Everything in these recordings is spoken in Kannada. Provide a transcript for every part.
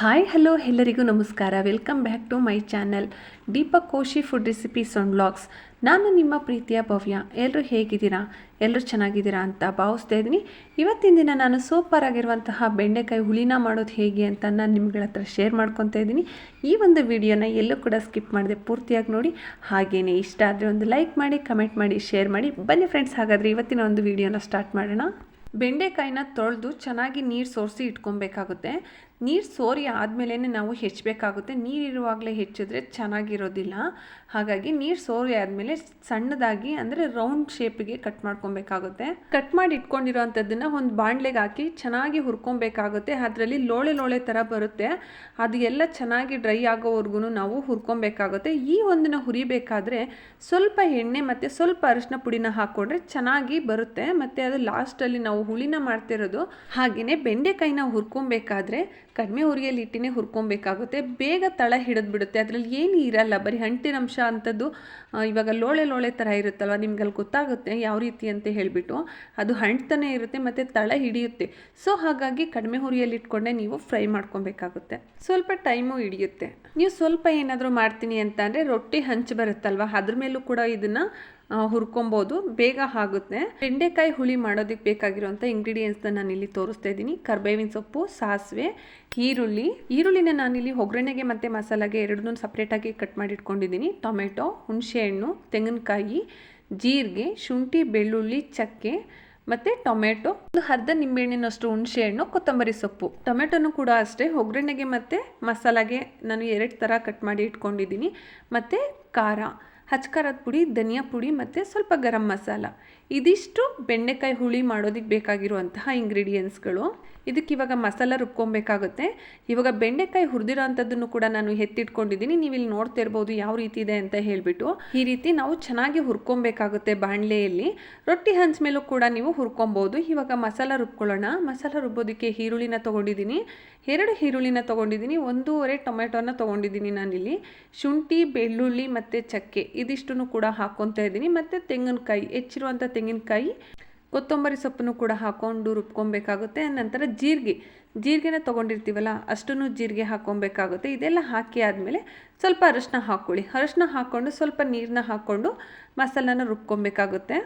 ಹಾಯ್ ಹಲೋ ಎಲ್ಲರಿಗೂ ನಮಸ್ಕಾರ. Welcome back to my channel Deepak Koshi food recipes on blogs ನಾನು ನಿಮ್ಮ ಪ್ರೀತಿಯ ಭವ್ಯ. ಎಲ್ಲರೂ ಹೇಗಿದ್ದೀರಾ? ಎಲ್ಲರೂ ಚೆನ್ನಾಗಿದ್ದೀರಾ ಅಂತ ಭಾವಿಸ್ತಾ ಇದ್ದೀನಿ. ಇವತ್ತಿನ ದಿನ ನಾನು ಸೂಪರ್ ಆಗಿರುವಂತಹ ಬೆಂಡೆಕಾಯಿ ಹುಳಿನ ಮಾಡೋದು ಹೇಗೆ ಅಂತ ನಾನು ನಿಮ್ಗಳ ಹತ್ರ ಶೇರ್ ಮಾಡ್ಕೊತಾ ಇದ್ದೀನಿ. ಈ ಒಂದು ವಿಡಿಯೋನ ಎಲ್ಲೂ ಕೂಡ ಸ್ಕಿಪ್ ಮಾಡಿದೆ ಪೂರ್ತಿಯಾಗಿ ನೋಡಿ. ಹಾಗೆಯೇ ಇಷ್ಟ ಆದರೆ ಒಂದು ಲೈಕ್ ಮಾಡಿ ಕಮೆಂಟ್ ಮಾಡಿ ಶೇರ್ ಮಾಡಿ. ಬನ್ನಿ ಫ್ರೆಂಡ್ಸ್ ಹಾಗಾದರೆ ಇವತ್ತಿನ ಒಂದು ವಿಡಿಯೋನ ಸ್ಟಾರ್ಟ್ ಮಾಡೋಣ. ಬೆಂಡೆಕಾಯಿನ ತೊಳೆದು ಚೆನ್ನಾಗಿ ನೀರು ಸೋರಿಸಿ ಇಟ್ಕೊಬೇಕಾಗುತ್ತೆ. ನೀರು ಸೋರಿ ಆದಮೇಲೆ ನಾವು ಹೆಚ್ಚಬೇಕಾಗುತ್ತೆ. ನೀರಿರುವಾಗಲೇ ಹೆಚ್ಚಿದ್ರೆ ಚೆನ್ನಾಗಿರೋದಿಲ್ಲ. ಹಾಗಾಗಿ ನೀರು ಸೋರಿ ಆದಮೇಲೆ ಸಣ್ಣದಾಗಿ ಅಂದರೆ ರೌಂಡ್ ಶೇಪಿಗೆ ಕಟ್ ಮಾಡ್ಕೊಬೇಕಾಗುತ್ತೆ. ಕಟ್ ಮಾಡಿ ಇಟ್ಕೊಂಡಿರೋವಂಥದ್ದನ್ನು ಒಂದು ಬಾಣಲೆಗೆ ಹಾಕಿ ಚೆನ್ನಾಗಿ ಹುರ್ಕೊಬೇಕಾಗುತ್ತೆ. ಅದರಲ್ಲಿ ಲೋಳೆ ಲೋಳೆ ಥರ ಬರುತ್ತೆ. ಅದು ಎಲ್ಲ ಚೆನ್ನಾಗಿ ಡ್ರೈ ಆಗೋವರೆಗೂ ನಾವು ಹುರ್ಕೊಬೇಕಾಗುತ್ತೆ. ಈ ಒಂದನ್ನು ಹುರಿಬೇಕಾದ್ರೆ ಸ್ವಲ್ಪ ಎಣ್ಣೆ ಮತ್ತು ಸ್ವಲ್ಪ ಅರಿಶಿನ ಪುಡಿನ ಹಾಕ್ಕೊಂಡ್ರೆ ಚೆನ್ನಾಗಿ ಬರುತ್ತೆ. ಮತ್ತು ಅದು ಲಾಸ್ಟಲ್ಲಿ ನಾವು ಹುಳಿನ ಮಾಡ್ತಿರೋದು ಹಾಗೆಯೇ ಬೆಂಡೆಕಾಯಿನ ಹುರ್ಕೊಬೇಕಾದ್ರೆ ಕಡಿಮೆ ಉರಿಯಲ್ಲಿ ಇಟ್ಟಿನೇ ಹುರ್ಕೊಬೇಕಾಗುತ್ತೆ. ಬೇಗ ತಳ ಹಿಡಿದು ಬಿಡುತ್ತೆ ಅದರಲ್ಲಿ ಏನು ಇರಲ್ಲ. ಬರೀ ಅಂಶ ಅಂಥದ್ದು ಇವಾಗ ಲೋಳೆ ಲೋಳೆ ಥರ ಇರುತ್ತಲ್ವ? ನಿಮ್ಗೆ ಅಲ್ಲಿ ಗೊತ್ತಾಗುತ್ತೆ ಯಾವ ರೀತಿ ಅಂತ ಹೇಳಿಬಿಟ್ಟು. ಅದು ಹಂಟ್ತಾನೆ ಇರುತ್ತೆ ಮತ್ತು ತಳ ಹಿಡಿಯುತ್ತೆ. ಸೊ, ಹಾಗಾಗಿ ಕಡಿಮೆ ಹುರಿಯಲ್ಲಿ ಇಟ್ಕೊಂಡೆ ನೀವು ಫ್ರೈ ಮಾಡ್ಕೊಬೇಕಾಗುತ್ತೆ. ಸ್ವಲ್ಪ ಟೈಮು ಹಿಡಿಯುತ್ತೆ. ನೀವು ಸ್ವಲ್ಪ ಏನಾದರೂ ಮಾಡ್ತೀನಿ ಅಂತ ರೊಟ್ಟಿ ಹಂಚು ಬರುತ್ತಲ್ವ? ಅದ್ರ ಮೇಲೂ ಕೂಡ ಇದನ್ನು ಹುರ್ಕೊಬೋದು. ಬೇಗ ಆಗುತ್ತೆ. ಬೆಂಡೆಕಾಯಿ ಹುಳಿ ಮಾಡೋದಕ್ಕೆ ಬೇಕಾಗಿರುವಂಥ ಇಂಗ್ರೀಡಿಯೆಂಟ್ಸ್ನ ನಾನು ಇಲ್ಲಿ ತೋರಿಸ್ತಾ ಇದ್ದೀನಿ. ಕರ್ಬೇವಿನ ಸೊಪ್ಪು, ಸಾಸಿವೆ, ಈರುಳ್ಳಿ. ಈರುಳ್ಳಿನ ನಾನಿಲ್ಲಿ ಒಗ್ಗರಣೆಗೆ ಮತ್ತು ಮಸಾಲೆಗೆ ಎರಡನ್ನೂ ಸಪ್ರೇಟಾಗಿ ಕಟ್ ಮಾಡಿ ಇಟ್ಕೊಂಡಿದ್ದೀನಿ ಟೊಮೆಟೊ, ಹುಣಸೆಹಣ್ಣು, ತೆಂಗಿನಕಾಯಿ, ಜೀರಿಗೆ, ಶುಂಠಿ, ಬೆಳ್ಳುಳ್ಳಿ, ಚಕ್ಕೆ ಮತ್ತು ಟೊಮೆಟೊ. ಒಂದು ಅರ್ಧ ನಿಂಬೆಹಣ್ಣಿನಷ್ಟು ಹುಣಸೆಹಣ್ಣು, ಕೊತ್ತಂಬರಿ ಸೊಪ್ಪು. ಟೊಮೆಟೊನು ಕೂಡ ಅಷ್ಟೇ. ಒಗ್ಗರಣೆಗೆ ಮತ್ತು ಮಸಾಲಾಗೆ ನಾನು ಎರಡು ಥರ ಕಟ್ ಮಾಡಿ ಇಟ್ಕೊಂಡಿದ್ದೀನಿ. ಮತ್ತು ಖಾರ. ಹಚ್ಕಾರದ ಪುಡಿ ಧನಿಯಾ ಪುಡಿ ಮತ್ತು ಸ್ವಲ್ಪ ಗರಂ ಮಸಾಲ. ಇದಿಷ್ಟು ಬೆಂಡೆಕಾಯಿ ಹುಳಿ ಮಾಡೋದಕ್ಕೆ ಬೇಕಾಗಿರುವಂತಹ ಇಂಗ್ರೀಡಿಯೆಂಟ್ಸ್ಗಳು ಇದಕ್ಕೆ ಇವಾಗ ಮಸಾಲ ರುಬ್ಕೊಬೇಕಾಗುತ್ತೆ. ಇವಾಗ ಬೆಂಡೆಕಾಯಿ ಹುರಿದಿರೋ ಅಂಥದ್ದನ್ನು ಕೂಡ ನಾನು ಎತ್ತಿಟ್ಕೊಂಡಿದ್ದೀನಿ. ನೀವು ಇಲ್ಲಿ ನೋಡ್ತಾ ಇರ್ಬೋದು ಯಾವ ರೀತಿ ಇದೆ ಅಂತ ಹೇಳಿಬಿಟ್ಟು. ಈ ರೀತಿ ನಾವು ಚೆನ್ನಾಗಿ ಹುರ್ಕೊಬೇಕಾಗುತ್ತೆ ಬಾಣಲೆಯಲ್ಲಿ. ರೊಟ್ಟಿ ಹಂಚ್ ಮೇಲೂ ಕೂಡ ನೀವು ಹುರ್ಕೊಬೋದು. ಇವಾಗ ಮಸಾಲ ರುಬ್ಕೊಳ್ಳೋಣ. ಮಸಾಲ ರುಬ್ಬೋದಕ್ಕೆ ಈರುಳ್ಳಿನ ತೊಗೊಂಡಿದ್ದೀನಿ. ಎರಡು ಈರುಳ್ಳಿನ ತೊಗೊಂಡಿದ್ದೀನಿ. ಒಂದೂವರೆ ಟೊಮೆಟೊನ ತೊಗೊಂಡಿದ್ದೀನಿ ನಾನಿಲ್ಲಿ. ಶುಂಠಿ, ಬೆಳ್ಳುಳ್ಳಿ ಮತ್ತು ಚಕ್ಕೆ ಇದಿಷ್ಟನ್ನು ಕೂಡ ಹಾಕ್ಕೊತಾ ಇದ್ದೀನಿ. ಮತ್ತು ತೆಂಗಿನಕಾಯಿ, ಹೆಚ್ಚಿರುವಂಥ ತೆಂಗಿನಕಾಯಿ. ಕೊತ್ತಂಬರಿ ಸೊಪ್ಪನ್ನು ಕೂಡ ಹಾಕ್ಕೊಂಡು ರುಬ್ಕೊಬೇಕಾಗುತ್ತೆ. ನಂತರ ಜೀರಿಗೆ. ಜೀರಿಗೆನ ತೊಗೊಂಡಿರ್ತೀವಲ್ಲ, ಅಷ್ಟನ್ನು ಜೀರಿಗೆ ಹಾಕ್ಕೊಬೇಕಾಗುತ್ತೆ ಇದೆಲ್ಲ ಹಾಕಿ ಆದಮೇಲೆ ಸ್ವಲ್ಪ ಅರಶಿನ ಹಾಕ್ಕೊಳ್ಳಿ. ಅರಶಿನ ಹಾಕ್ಕೊಂಡು ಸ್ವಲ್ಪ ನೀರನ್ನ ಹಾಕ್ಕೊಂಡು ಮಸಾಲನ ರುಬ್ಕೊಬೇಕಾಗುತ್ತೆ.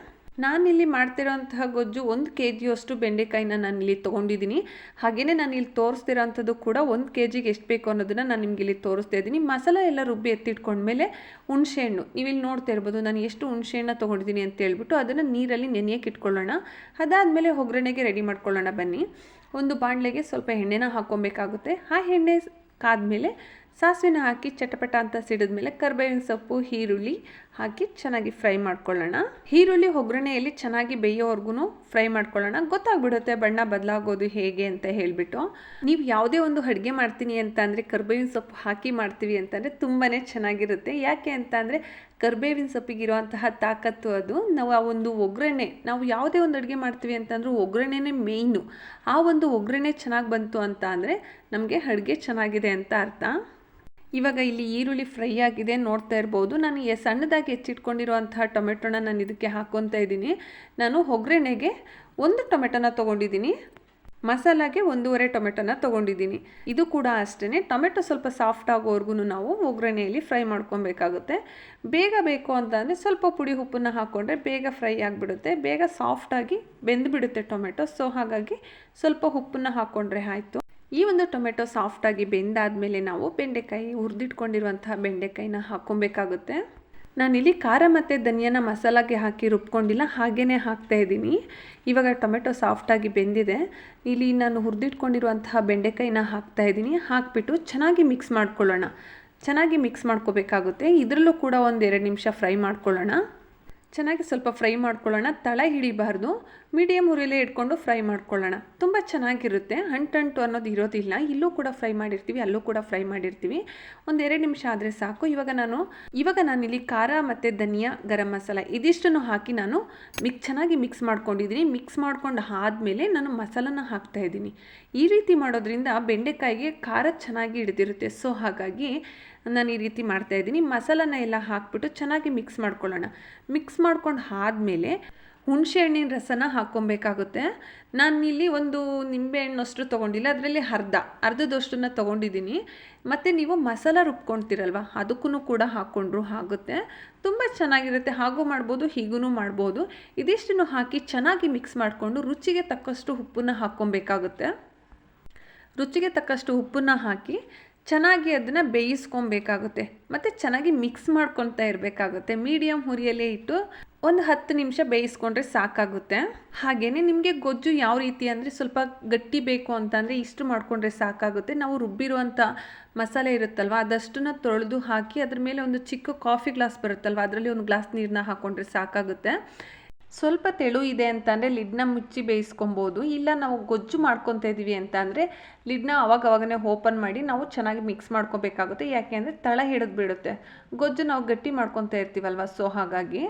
ನಾನಿಲ್ಲಿ ಮಾಡ್ತಿರೋಂತಹ ಗೊಜ್ಜು ಒಂದು ಕೆ ಜಿಯಷ್ಟು ಬೆಂಡೆಕಾಯಿನ ನಾನಿಲ್ಲಿ ತೊಗೊಂಡಿದ್ದೀನಿ. ಹಾಗೆಯೇ ನಾನು ಇಲ್ಲಿ ತೋರಿಸ್ತಿರೋಂಥದ್ದು ಕೂಡ ಒಂದು ಕೆ ಜಿಗೆ ಎಷ್ಟು ಬೇಕು ಅನ್ನೋದನ್ನು ನಾನು ನಿಮಗೆ ಇಲ್ಲಿ ತೋರಿಸ್ತಾ ಇದ್ದೀನಿ. ಮಸಾಲ ಎಲ್ಲ ರುಬ್ಬಿ ಎತ್ತಿಟ್ಕೊಂಡ್ಮೇಲೆ ಹುಣಸೆಹಣ್ಣು ನೀವು ಇಲ್ಲಿ ನೋಡ್ತಾ ಇರ್ಬೋದು, ನಾನು ಎಷ್ಟು ಹುಣಸೆಹಣ್ಣ ತೊಗೊಂಡಿದ್ದೀನಿ ಅಂತ ಹೇಳ್ಬಿಟ್ಟು ಅದನ್ನು ನೀರಲ್ಲಿ ನೆನೆಯಕ್ಕೆ ಇಟ್ಕೊಳ್ಳೋಣ. ಅದಾದಮೇಲೆ ಒಗ್ಗರಣೆಗೆ ರೆಡಿ ಮಾಡ್ಕೊಳ್ಳೋಣ ಬನ್ನಿ. ಒಂದು ಬಾಣಲೆಗೆ ಸ್ವಲ್ಪ ಎಣ್ಣೆನ ಹಾಕ್ಕೊಬೇಕಾಗುತ್ತೆ. ಆ ಎಣ್ಣೆ ಕಾದ್ಮೇಲೆ ಸಾಸಿವೆನ ಹಾಕಿ ಚಟಪಟ ಅಂತ ಸಿಡಿದ್ಮೇಲೆ ಕರ್ಬೇವಿನ ಸೊಪ್ಪು, ಈರುಳ್ಳಿ ಹಾಕಿ ಚೆನ್ನಾಗಿ ಫ್ರೈ ಮಾಡ್ಕೊಳ್ಳೋಣ. ಈರುಳ್ಳಿ ಒಗ್ಗರಣೆಯಲ್ಲಿ ಚೆನ್ನಾಗಿ ಬೇಯೋವರೆಗೂ ಫ್ರೈ ಮಾಡ್ಕೊಳ್ಳೋಣ. ಗೊತ್ತಾಗ್ಬಿಡುತ್ತೆ ಬಣ್ಣ ಬದಲಾಗೋದು ಹೇಗೆ ಅಂತ ಹೇಳಿಬಿಟ್ಟು. ನೀವು ಯಾವುದೇ ಒಂದು ಅಡುಗೆ ಮಾಡ್ತೀನಿ ಅಂತ ಅಂದರೆ ಕರ್ಬೇವಿನ ಸೊಪ್ಪು ಹಾಕಿ ಮಾಡ್ತೀವಿ ಅಂತಂದರೆ ತುಂಬಾ ಚೆನ್ನಾಗಿರುತ್ತೆ. ಯಾಕೆ ಅಂತ ಅಂದರೆ ಕರ್ಬೇವಿನ ಸೊಪ್ಪಿಗಿರುವಂತಹ ತಾಕತ್ತು ಅದು. ನಾವು ಆ ಒಂದು ಒಗ್ಗರಣೆ, ನಾವು ಯಾವುದೇ ಒಂದು ಅಡುಗೆ ಮಾಡ್ತೀವಿ ಅಂತಂದ್ರೂ ಒಗ್ಗರಣೆನೇ ಮೇಯ್ನು. ಆ ಒಂದು ಒಗ್ಗರಣೆ ಚೆನ್ನಾಗಿ ಬಂತು ಅಂತ ಅಂದರೆ ನಮಗೆ ಅಡುಗೆ ಚೆನ್ನಾಗಿದೆ ಅಂತ ಅರ್ಥ. ಇವಾಗ ಇಲ್ಲಿ ಈರುಳ್ಳಿ ಫ್ರೈ ಆಗಿದೆ ನೋಡ್ತಾ ಇರ್ಬೋದು. ನಾನು ಎ ಸಣ್ಣದಾಗಿ ಹೆಚ್ಚಿಟ್ಕೊಂಡಿರುವಂತಹ ಟೊಮೆಟೊನ ನಾನು ಇದಕ್ಕೆ ಹಾಕ್ಕೊತಾ ಇದ್ದೀನಿ. ನಾನು ಒಗ್ಗರಣೆಗೆ ಒಂದು ಟೊಮೆಟೊನ ತೊಗೊಂಡಿದ್ದೀನಿ. ಮಸಾಲಾಗೆ ಒಂದೂವರೆ ಟೊಮೆಟೊನ ತೊಗೊಂಡಿದ್ದೀನಿ. ಇದು ಕೂಡ ಅಷ್ಟೇ ಟೊಮೆಟೊ ಸ್ವಲ್ಪ ಸಾಫ್ಟ್ ಆಗೋವರೆಗೂ ನಾವು ಒಗ್ಗರಣೆಯಲ್ಲಿ ಫ್ರೈ ಮಾಡ್ಕೊಬೇಕಾಗುತ್ತೆ. ಬೇಗ ಬೇಕು ಅಂತ ಸ್ವಲ್ಪ ಪುಡಿ ಉಪ್ಪನ್ನು ಹಾಕ್ಕೊಂಡ್ರೆ ಬೇಗ ಫ್ರೈ ಆಗಿಬಿಡುತ್ತೆ. ಬೇಗ ಸಾಫ್ಟಾಗಿ ಬೆಂದುಬಿಡುತ್ತೆ ಟೊಮೆಟೊ. ಸೊ ಹಾಗಾಗಿ ಸ್ವಲ್ಪ ಉಪ್ಪನ್ನು ಹಾಕ್ಕೊಂಡ್ರೆ ಆಯಿತು. ಈ ಒಂದು ಟೊಮೆಟೊ ಸಾಫ್ಟಾಗಿ ಬೆಂದಾದಮೇಲೆ ನಾವು ಬೆಂಡೆಕಾಯಿ ಹುರಿದಿಟ್ಕೊಂಡಿರುವಂತಹ ಬೆಂಡೆಕಾಯಿನ ಹಾಕ್ಕೊಬೇಕಾಗುತ್ತೆ. ನಾನಿಲ್ಲಿ ಖಾರ ಮತ್ತು ಧನಿಯಾನ ಮಸಾಲಾಗೆ ಹಾಕಿ ರುಬ್ಕೊಂಡಿಲ್ಲ ಹಾಗೇ ಹಾಕ್ತಾ ಇದ್ದೀನಿ. ಇವಾಗ ಟೊಮೆಟೊ ಸಾಫ್ಟಾಗಿ ಬೆಂದಿದೆ. ಇಲ್ಲಿ ನಾನು ಹುರಿದಿಟ್ಕೊಂಡಿರುವಂತಹ ಬೆಂಡೆಕಾಯಿನ ಹಾಕ್ತಾ ಇದ್ದೀನಿ. ಹಾಕಿಬಿಟ್ಟು ಚೆನ್ನಾಗಿ ಮಿಕ್ಸ್ ಮಾಡ್ಕೊಳ್ಳೋಣ. ಚೆನ್ನಾಗಿ ಮಿಕ್ಸ್ ಮಾಡ್ಕೋಬೇಕಾಗುತ್ತೆ. ಇದರಲ್ಲೂ ಕೂಡ ಒಂದು ನಿಮಿಷ ಫ್ರೈ ಮಾಡ್ಕೊಳ್ಳೋಣ. ಚೆನ್ನಾಗಿ ಸ್ವಲ್ಪ ಫ್ರೈ ಮಾಡ್ಕೊಳ್ಳೋಣ. ತಳ ಹಿಡಿಬಾರ್ದು. ಮೀಡಿಯಮ್ ಉರಿಲೇ ಇಟ್ಕೊಂಡು ಫ್ರೈ ಮಾಡ್ಕೊಳ್ಳೋಣ. ತುಂಬ ಚೆನ್ನಾಗಿರುತ್ತೆ. ಅಂಟಂಟು ಅನ್ನೋದು ಇರೋದಿಲ್ಲ. ಇಲ್ಲೂ ಕೂಡ ಫ್ರೈ ಮಾಡಿರ್ತೀವಿ, ಅಲ್ಲೂ ಕೂಡ ಫ್ರೈ ಮಾಡಿರ್ತೀವಿ. ಒಂದು ಎರಡು ನಿಮಿಷ ಆದರೆ ಸಾಕು. ಇವಾಗ ನಾನು, ಇವಾಗ ನಾನಿಲ್ಲಿ ಖಾರ ಮತ್ತು ಧನಿಯಾ ಗರಂ ಮಸಾಲ ಇದಿಷ್ಟನ್ನು ಹಾಕಿ ನಾನು ಮಿಕ್ ಚೆನ್ನಾಗಿ ಮಿಕ್ಸ್ ಮಾಡ್ಕೊಂಡಿದ್ದೀನಿ. ಮಿಕ್ಸ್ ಮಾಡ್ಕೊಂಡು ಆದಮೇಲೆ ನಾನು ಮಸಾಲನ ಹಾಕ್ತಾ ಇದ್ದೀನಿ. ಈ ರೀತಿ ಮಾಡೋದ್ರಿಂದ ಬೆಂಡೆಕಾಯಿಗೆ ಖಾರ ಚೆನ್ನಾಗಿ ಹಿಡಿದಿರುತ್ತೆ. ಸೊ, ಹಾಗಾಗಿ ನಾನು ಈ ರೀತಿ ಮಾಡ್ತಾಯಿದ್ದೀನಿ ಮಸಾಲನ ಎಲ್ಲ ಹಾಕ್ಬಿಟ್ಟು ಚೆನ್ನಾಗಿ ಮಿಕ್ಸ್ ಮಾಡ್ಕೊಳ್ಳೋಣ. ಮಿಕ್ಸ್ ಮಾಡ್ಕೊಂಡು ಆದಮೇಲೆ ಹುಣಸೆ ಹಣ್ಣಿನ ರಸನ ಹಾಕ್ಕೊಬೇಕಾಗುತ್ತೆ. ನಾನು ಇಲ್ಲಿ ಒಂದು ನಿಂಬೆಹಣ್ಣಷ್ಟು ತೊಗೊಂಡಿಲ್ಲ, ಅದರಲ್ಲಿ ಅರ್ಧ, ಅರ್ಧದಷ್ಟನ್ನು ತೊಗೊಂಡಿದ್ದೀನಿ. ಮತ್ತು ನೀವು ಮಸಾಲ ರುಬ್ಕೊಳ್ತೀರಲ್ವ ಅದಕ್ಕೂ ಕೂಡ ಹಾಕ್ಕೊಂಡ್ರು ಆಗುತ್ತೆ. ತುಂಬ ಚೆನ್ನಾಗಿರುತ್ತೆ, ಹಾಗೂ ಮಾಡ್ಬೋದು ಹೀಗೂ ಮಾಡ್ಬೋದು. ಇದಿಷ್ಟನ್ನು ಹಾಕಿ ಚೆನ್ನಾಗಿ ಮಿಕ್ಸ್ ಮಾಡಿಕೊಂಡು ರುಚಿಗೆ ತಕ್ಕಷ್ಟು ಉಪ್ಪನ್ನು ಹಾಕ್ಕೊಬೇಕಾಗುತ್ತೆ. ರುಚಿಗೆ ತಕ್ಕಷ್ಟು ಉಪ್ಪನ್ನು ಹಾಕಿ ಚೆನ್ನಾಗಿ ಅದನ್ನು ಬೇಯಿಸ್ಕೊಬೇಕಾಗುತ್ತೆ. ಮತ್ತು ಚೆನ್ನಾಗಿ ಮಿಕ್ಸ್ ಮಾಡ್ಕೊತಾ ಇರಬೇಕಾಗುತ್ತೆ. ಮೀಡಿಯಮ್ ಹುರಿಯಲ್ಲೇ ಇಟ್ಟು ಒಂದು ಹತ್ತು ನಿಮಿಷ ಬೇಯಿಸ್ಕೊಂಡ್ರೆ ಸಾಕಾಗುತ್ತೆ. ಹಾಗೆಯೇ ನಿಮಗೆ ಗೊಜ್ಜು ಯಾವ ರೀತಿ ಅಂದರೆ ಸ್ವಲ್ಪ ಗಟ್ಟಿ ಬೇಕು ಅಂತಂದರೆ ಇಷ್ಟು ಮಾಡಿಕೊಂಡ್ರೆ ಸಾಕಾಗುತ್ತೆ. ನಾವು ರುಬ್ಬಿರುವಂಥ ಮಸಾಲೆ ಇರುತ್ತಲ್ವ, ಅದಷ್ಟನ್ನು ತೊಳೆದು ಹಾಕಿ ಅದ್ರ ಮೇಲೆ ಒಂದು ಚಿಕ್ಕ ಕಾಫಿ ಗ್ಲಾಸ್ ಬರುತ್ತಲ್ವ, ಅದರಲ್ಲಿ ಒಂದು ಗ್ಲಾಸ್ ನೀರನ್ನ ಹಾಕ್ಕೊಂಡ್ರೆ ಸಾಕಾಗುತ್ತೆ. ಸ್ವಲ್ಪ ತೆಳು ಇದೆ ಅಂತಂದರೆ ಲಿಡ್ನ ಮುಚ್ಚಿ ಬೇಯಿಸ್ಕೊಬೋದು, ಇಲ್ಲ ನಾವು ಗೊಜ್ಜು ಮಾಡ್ಕೊತಾ ಇದ್ದೀವಿ ಅಂತ ಅಂದರೆ ಲಿಡ್ನ ಅವಾಗ ಅವಾಗನೇ ಓಪನ್ ಮಾಡಿ ನಾವು ಚೆನ್ನಾಗಿ ಮಿಕ್ಸ್ ಮಾಡ್ಕೋಬೇಕಾಗುತ್ತೆ. ಯಾಕೆ ಅಂದರೆ ತಳ ಹಿಡಿದು ಬಿಡುತ್ತೆ. ಗೊಜ್ಜು ನಾವು ಗಟ್ಟಿ ಮಾಡ್ಕೊತಾ ಇರ್ತೀವಲ್ವ, ಸೊ ಹಾಗಾಗಿ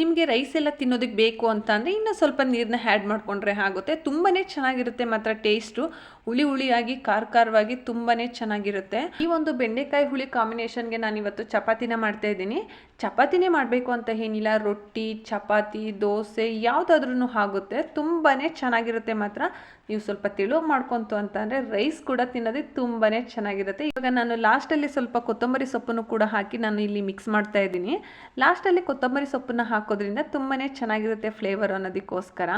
ನಿಮಗೆ ರೈಸ್ ಎಲ್ಲ ತಿನ್ನೋದಕ್ಕೆ ಬೇಕು ಅಂತ ಅಂದರೆ ಇನ್ನೂ ಸ್ವಲ್ಪ ನೀರನ್ನ ಆ್ಯಡ್ ಮಾಡಿಕೊಂಡ್ರೆ ಆಗುತ್ತೆ. ತುಂಬಾ ಚೆನ್ನಾಗಿರುತ್ತೆ ಮಾತ್ರ ಟೇಸ್ಟು ಹುಳಿ ಹುಳಿಯಾಗಿ ಖಾರ ಖಾರವಾಗಿ ತುಂಬಾ ಚೆನ್ನಾಗಿರುತ್ತೆ. ಈ ಒಂದು ಬೆಂಡೆಕಾಯಿ ಹುಳಿ ಕಾಂಬಿನೇಷನ್ಗೆ ನಾನು ಇವತ್ತು ಚಪಾತಿನ ಮಾಡ್ತಾ ಇದ್ದೀನಿ. ಚಪಾತಿನೇ ಮಾಡಬೇಕು ಅಂತ ಏನಿಲ್ಲ. ರೊಟ್ಟಿ, ಚಪಾತಿ, ದೋಸೆ ಯಾವುದಾದ್ರೂ ಆಗುತ್ತೆ. ತುಂಬಾ ಚೆನ್ನಾಗಿರುತ್ತೆ ಮಾತ್ರ. ನೀವು ಸ್ವಲ್ಪ ತಿಳುವ ಮಾಡ್ಕೊಂತು ಅಂತಂದರೆ ರೈಸ್ ಕೂಡ ತಿನ್ನೋದಕ್ಕೆ ತುಂಬಾ ಚೆನ್ನಾಗಿರುತ್ತೆ. ಇವಾಗ ನಾನು ಲಾಸ್ಟಲ್ಲಿ ಸ್ವಲ್ಪ ಕೊತ್ತಂಬರಿ ಸೊಪ್ಪನ್ನು ಕೂಡ ಹಾಕಿ ನಾನು ಇಲ್ಲಿ ಮಿಕ್ಸ್ ಮಾಡ್ತಾ ಇದ್ದೀನಿ. ಲಾಸ್ಟಲ್ಲಿ ಕೊತ್ತಂಬರಿ ಸೊಪ್ಪನ್ನ ಹಾಕೋದ್ರಿಂದ ತುಂಬಾ ಚೆನ್ನಾಗಿರುತ್ತೆ ಫ್ಲೇವರ್ ಅನ್ನೋದಕ್ಕೋಸ್ಕರ.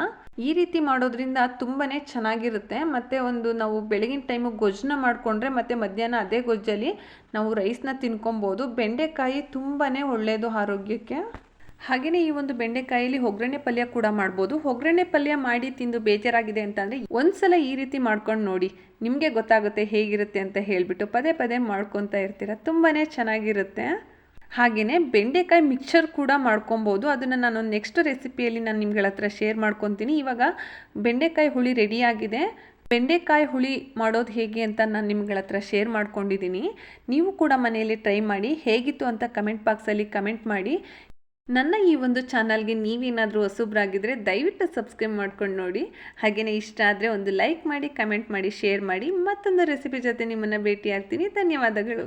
ಈ ರೀತಿ ಮಾಡೋದ್ರಿಂದ ತುಂಬಾ ಚೆನ್ನಾಗಿರುತ್ತೆ. ಮತ್ತು ಒಂದು ನಾವು ಬೆಳಗಿನ ಟೈಮು ಗೊಜ್ಜನ್ನ ಮಾಡಿಕೊಂಡ್ರೆ ಮತ್ತು ಮಧ್ಯಾಹ್ನ ಅದೇ ಗೊಜ್ಜಲ್ಲಿ ನಾವು ರೈಸ್ನ ತಿನ್ಕೊಬೋದು. ಬೆಂಡೆಕಾಯಿ ತುಂಬಾ ಒಳ್ಳೆಯದು ಆರೋಗ್ಯಕ್ಕೆ. ಹಾಗೆಯೇ ಈ ಒಂದು ಬೆಂಡೆಕಾಯಲ್ಲಿ ಒಗ್ಗರಣೆ ಪಲ್ಯ ಕೂಡ ಮಾಡ್ಬೋದು. ಒಗ್ಗರಣೆ ಪಲ್ಯ ಮಾಡಿ ತಿಂದು ಬೇಜಾರಾಗಿದೆ ಅಂತಂದರೆ ಒಂದ್ಸಲ ಈ ರೀತಿ ಮಾಡ್ಕೊಂಡು ನೋಡಿ. ನಿಮಗೆ ಗೊತ್ತಾಗುತ್ತೆ ಹೇಗಿರುತ್ತೆ ಅಂತ ಹೇಳಿಬಿಟ್ಟು ಪದೇ ಪದೇ ಮಾಡ್ಕೊತಾ ಇರ್ತೀರ. ತುಂಬಾ ಚೆನ್ನಾಗಿರುತ್ತೆ. ಹಾಗೆಯೇ ಬೆಂಡೆಕಾಯಿ ಮಿಕ್ಸರ್ ಕೂಡ ಮಾಡ್ಕೊಬೋದು. ಅದನ್ನು ನಾನು ನೆಕ್ಸ್ಟ್ ರೆಸಿಪಿಯಲ್ಲಿ ನಾನು ನಿಮ್ಗಳ ಹತ್ರ ಶೇರ್ ಮಾಡ್ಕೊತೀನಿ. ಇವಾಗ ಬೆಂಡೆಕಾಯಿ ಹುಳಿ ರೆಡಿಯಾಗಿದೆ ಬೆಂಡೆಕಾಯಿ ಹುಳಿ ಮಾಡೋದು ಹೇಗೆ ಅಂತ ನಾನು ನಿಮ್ಗಳ ಹತ್ರ ಶೇರ್ ಮಾಡ್ಕೊಂಡಿದ್ದೀನಿ ನೀವು ಕೂಡ ಮನೆಯಲ್ಲಿ ಟ್ರೈ ಮಾಡಿ. ಹೇಗಿತ್ತು ಅಂತ ಕಮೆಂಟ್ ಬಾಕ್ಸಲ್ಲಿ ಕಮೆಂಟ್ ಮಾಡಿ. ನನ್ನ ಈ ಒಂದು ಚಾನಲ್ಗೆ ನೀವೇನಾದರೂ ಹೊಸಬ್ರಾಗಿದ್ದರೆ ದಯವಿಟ್ಟು ಸಬ್ಸ್ಕ್ರೈಬ್ ಮಾಡ್ಕೊಂಡು ನೋಡಿ. ಹಾಗೆಯೇ ಇಷ್ಟ ಆದರೆ ಒಂದು ಲೈಕ್ ಮಾಡಿ ಕಮೆಂಟ್ ಮಾಡಿ ಶೇರ್ ಮಾಡಿ. ಮತ್ತೊಂದು ರೆಸಿಪಿ ಜೊತೆ ನಿಮ್ಮನ್ನು ಭೇಟಿ ಆಗ್ತೀನಿ ಧನ್ಯವಾದಗಳು.